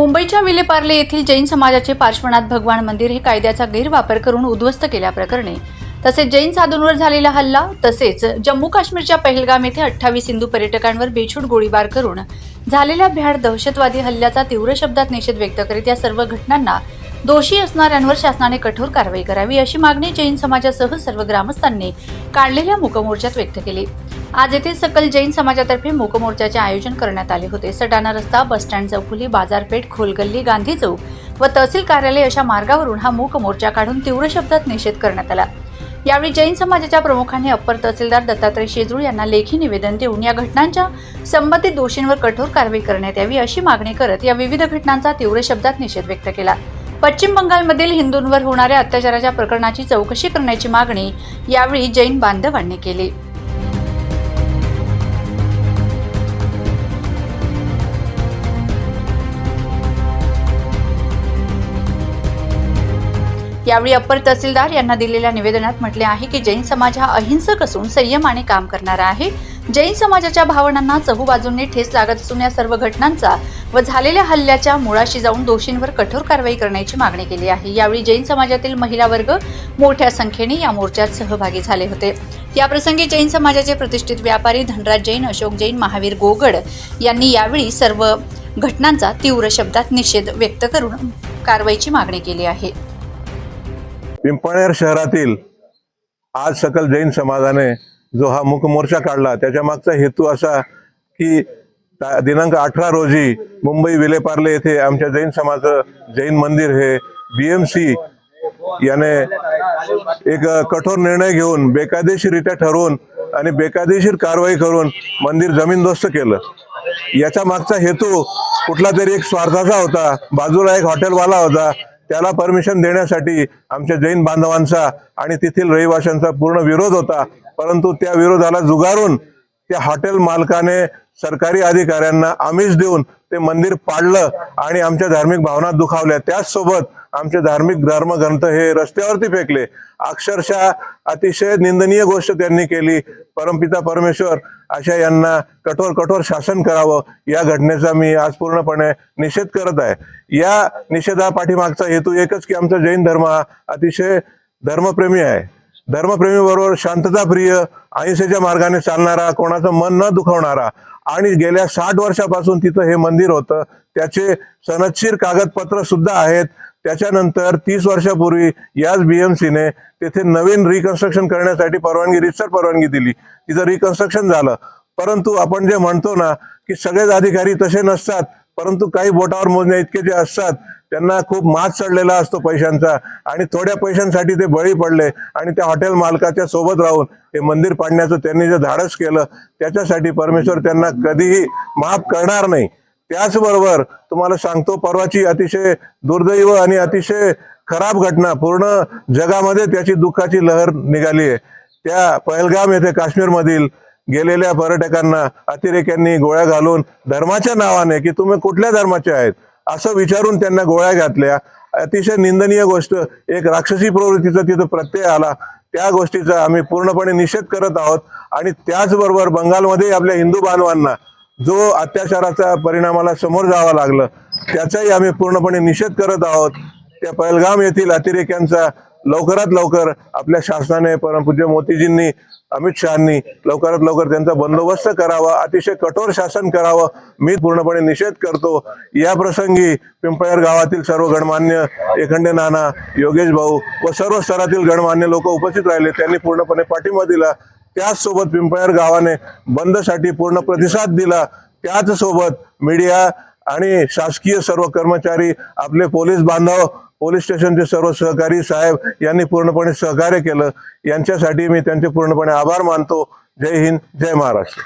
मुंबईच्या विलेपार्ले येथील जैन समाजाचे पार्श्वनाथ भगवान मंदिर हे कायद्याचा गैरवापर करून उद्ध्वस्त केल्याप्रकरणी. तसेच जैन साधूंवर झालेला हल्ला तसेच जम्मू काश्मीरच्या पहलगाम येथे अठ्ठावीस हिंदू पर्यटकांवर बेछूट गोळीबार करून झालेल्या भ्याड दहशतवादी हल्ल्याचा तीव्र शब्दात निषेध व्यक्त करीत या सर्व घटनांना दोषी असणाऱ्यांवर शासनाने कठोर कारवाई करावी अशी मागणी जैन समाजासह सर्व ग्रामस्थांनी काढलेल्या मुकमोर्चात व्यक्त केली. आज येथे सकल जैन समाजातर्फे मूकमोर्चाचे आयोजन करण्यात आले होते. सटाणा रस्ता बसस्टँड चौफुली बाजारपेठ खोलगल्ली गांधी चौक व तहसील कार्यालय अशा मार्गावरून हा मूक मोर्चा काढून तीव्र शब्दात निषेध करण्यात आला. यावेळी जैन समाजाच्या प्रमुखांनी अप्पर तहसीलदार दत्तात्रय शेजूळ यांना लेखी निवेदन देऊन या घटनांच्या संबंधित दोषींवर कठोर कारवाई करण्यात यावी अशी मागणी करत या विविध घटनांचा तीव्र शब्दात निषेध व्यक्त केला. पश्चिम बंगालमधील हिंदूंवर होणाऱ्या अत्याचाराच्या प्रकरणाची चौकशी करण्याची मागणी यावेळी जैन बांधवांनी केली. यावेळी अप्पर तहसीलदार यांना दिलेल्या निवेदनात म्हटले आहे की जैन समाज हा अहिंसक असून संयमाने काम करणारा आहे. जैन समाजाच्या भावनांना चहूबाजूंनी ठेस लागत असून या सर्व घटनांचा व झालेल्या हल्ल्याच्या मुळाशी जाऊन दोषींवर कठोर कारवाई करण्याची मागणी केली आहे. यावेळी जैन समाजातील महिला वर्ग मोठ्या संख्येने या मोर्चात सहभागी झाले होते. याप्रसंगी जैन समाजाचे प्रतिष्ठित व्यापारी धनराज जैन अशोक जैन महावीर गोगड यांनी यावेळी सर्व घटनांचा तीव्र शब्दात निषेध व्यक्त करून कारवाईची मागणी केली आहे. पिंपळनेर शहरातील आज सकल जैन समाजाने जो हा मुखमोर्चा काढला त्याच्या मागचा हेतू असा की दिनांक अठरा रोजी मुंबई विलेपार्ले येथे आमच्या जैन समाज जैन मंदिर हे बीएमसी याने एक कठोर निर्णय घेऊन बेकायदेशीरित्या ठरवून आणि बेकायदेशीर कारवाई करून मंदिर जमीनदोस्त केलं. याच्या मागचा हेतू कुठला तरी एक स्वार्थाचा होता बाजूला एक हॉटेलवाला होता त्याला परमिशन देण्यासाठी आमच्या जैन बांधवांचा आणि तेथील रहिवाशांचा पूर्ण विरोध होता. परंतु त्या विरोधाला जुगारून त्या हॉटेल मालकाने सरकारी अधिकाऱ्यांना आमिष देऊन ते मंदिर पाडलं आणि आमच्या धार्मिक भावना दुखावल्या. त्याचसोबत आमचे धार्मिक धर्मग्रंथ हे रस्त्यावरती फेकले. अक्षरशः अतिशय निंदनीय गोष्ट त्यांनी केली. परमपिता परमेश्वर अशा यांना कठोर कठोर शासन करावं. या घटनेचा मी आज पूर्णपणे निषेध करत आहे. या निषेधा पाठीमागचा हेतू एकच की आमचा जैन धर्म हा अतिशय धर्मप्रेमी आहे. धर्मप्रेमी बरोबर शांतताप्रिय अहिंसेच्या मार्गाने चालणारा कोणाचं मन न दुखवणारा आणि गेल्या साठ वर्षापासून तिथं हे मंदिर होतं. त्याचे सनदशीर कागदपत्र सुद्धा आहेत. त्याच्यानंतर तीस वर्षापूर्वी याच बीएमसीने तेथे नवीन रिकन्स्ट्रक्शन करण्यासाठी परवानगी रितसर परवानगी दिली. तिथं रिकन्स्ट्रक्शन झालं. परंतु आपण जे म्हणतो ना की सगळेच अधिकारी तसे नसतात परंतु काही बोटावर मोजण्या इतके जे असतात त्यांना खूप मात चढलेला असतो पैशांचा. आणि थोड्या पैशांसाठी ते बळी पडले आणि त्या हॉटेल मालकाच्या सोबत राहून हे मंदिर पाडण्याचं त्यांनी जे धाडस केलं त्याच्यासाठी परमेश्वर त्यांना कधीही माफ करणार नाही. त्याचबरोबर तुम्हाला सांगतो परवाची अतिशय दुर्दैव आणि अतिशय खराब घटना पूर्ण जगामध्ये त्याची दुःखाची लहर निघाली आहे. त्या पहलगाम येथे काश्मीरमधील गेलेल्या पर्यटकांना अतिरेक्यांनी गोळ्या घालून धर्माच्या नावाने की तुम्ही कुठल्या धर्माचे आहेत असं विचारून त्यांना गोळ्या घातल्या. अतिशय निंदनीय गोष्ट एक राक्षसी प्रवृत्तीचा तिथं प्रत्यय आला. त्या गोष्टीचा आम्ही पूर्णपणे निषेध करत आहोत. आणि त्याचबरोबर बंगालमध्ये आपल्या हिंदू बांधवांना जो अत्याचाराचा परिणामाला समोर जावं लागलं त्याचाही आम्ही पूर्णपणे निषेध करत आहोत. त्या पहलगाम येथील अतिरेक्यांचा लवकरात लवकर आपल्या शासनाने परमपूज्य मोतीजींनी अमित शहानी लवकरात लवकर त्यांचा बंदोबस्त करावा अतिशय कठोर शासन करावं मी पूर्णपणे निषेध करतो. या प्रसंगी पिंपळनेर गावातील सर्व गणमान्य एखंडे नाना योगेश भाऊ व सर्व स्तरातील गणमान्य लोक उपस्थित राहिले. त्यांनी पूर्णपणे पाठिंबा दिला. त्याचसोबत पिंपळनेर गावाने बंदसाठी पूर्ण प्रतिसाद दिला. त्याचसोबत मीडिया आणि शासकीय सर्व कर्मचारी आपले पोलीस बांधव पोलीस स्टेशनचे सर्व सहकारी साहेब यांनी पूर्णपणे सहकार्य केलं. यांच्यासाठी मी त्यांचे पूर्णपणे आभार मानतो. जय हिंद जय महाराष्ट्र.